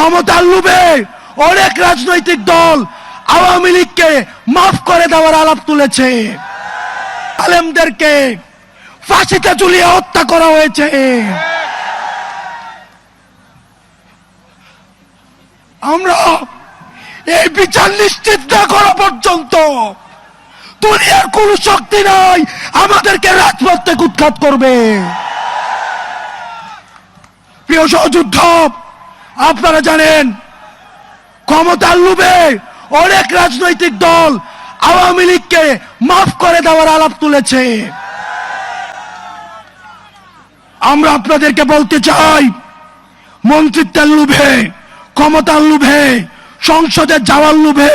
ক্ষমতার লোভে অনেক রাজনৈতিক দল আওয়ামী লীগকে মাফ করে দেওয়ার আলাপ তুলেছে। আলেমদেরকে ফাঁসিতে ঝুলিয়ে হত্যা করা হয়েছে। আমরা এই বিচার নিশ্চিত না করা পর্যন্ত দুনিয়ার কোন শক্তি নাই আমাদেরকে রাজপথ থেকে উৎখাত করবে। প্রিয় সহযুদ্ধ আপনারা জানেন, ক্ষমতার লোভে অনেক রাজনৈতিক দল আওয়ামী লীগকে মাফ করে দেওয়ার আলাপ তুলেছে। আমরা আপনাদেরকে বলতে চাই, মন্ত্রিত্বের লোভে, ক্ষমতার লোভে, সংসদে যাওয়ার লোভে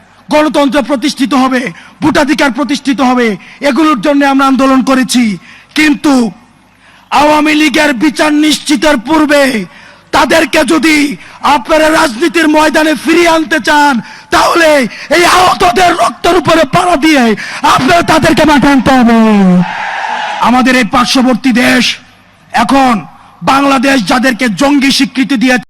গণতন্ত্র প্রতিষ্ঠিত হবে, ভোটাধিকার প্রতিষ্ঠিত হবে, এগুলোর জন্য আমরা আন্দোলন করেছি। কিন্তু আওয়ামী লীগের বিচার নিশ্চিতের পূর্বে তাদেরকে যদি আপনারা রাজনীতির ময়দানে ফিরিয়ে আনতে চান, তাহলে এই আহতদের রক্তের উপরে পাড়া দিয়ে আপনারা তাদেরকে মাঠে আনতে হবে। আমাদের এই পার্শ্ববর্তী দেশ এখন বাংলাদেশ যাদেরকে জঙ্গি স্বীকৃতি দিয়ে